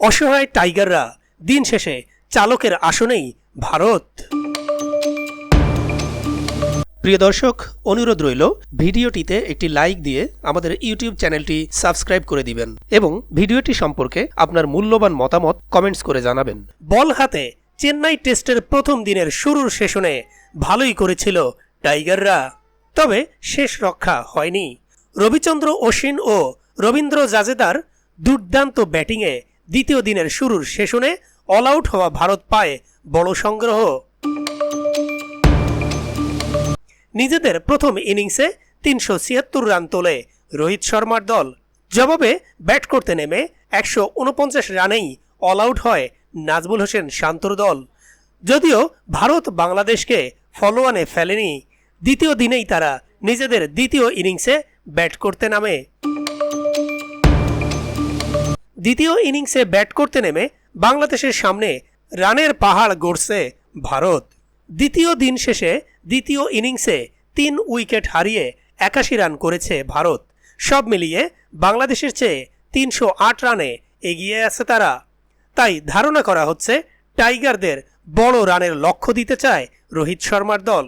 অসহায় টাইগাররা দিন শেষে চালকের আসনেই ভারত। প্রিয় দর্শক, অনুরোধ রইল, ভিডিওটিতে একটি লাইক দিয়ে আমাদের ইউটিউব চ্যানেলটি সাবস্ক্রাইব করে দিবেন এবং ভিডিওটি সম্পর্কে আপনার মূল্যবান মতামত কমেন্টস করে জানাবেন। বল হাতে চেন্নাই টেস্টের প্রথম দিনের শুরুর সেশনে ভালোই করেছিল টাইগাররা, তবে শেষ রক্ষা হয়নি। রবিচন্দ্র অশ্বিন ও রবীন্দ্র জাজেদার দুর্দান্ত ব্যাটিংয়ে দ্বিতীয় দিনের শুরুর সেশনে অল আউট হওয়া ভারত পায় বড় সংগ্রহ। নিজেদের প্রথম ইনিংসে তিনশো ছিয়াত্তর রান তোলে রোহিত শর্মার দল। জবাবে ব্যাট করতে নেমে একশো উনপঞ্চাশ রানেই অল আউট হয় নাজমুল হোসেন শান্তর দল। যদিও ভারত বাংলাদেশকে ফলোয়ানে ফেলেনি, দ্বিতীয় দিনেই তারা নিজেদের দ্বিতীয় ইনিংসে ব্যাট করতে নামে। দ্বিতীয় ইনিংসে ব্যাট করতে নেমে বাংলাদেশের সামনে রানের পাহাড় গড়ছে ভারত। দ্বিতীয় দিন শেষে দ্বিতীয় ইনিংসে তিন উইকেট হারিয়ে একাশি রান করেছে ভারত। সব মিলিয়ে বাংলাদেশের চেয়ে তিনশো আট রানে এগিয়ে আছে তারা। তাই ধারণা করা হচ্ছে টাইগারদের বড় রানের লক্ষ্য দিতে চায় রোহিত শর্মার দল।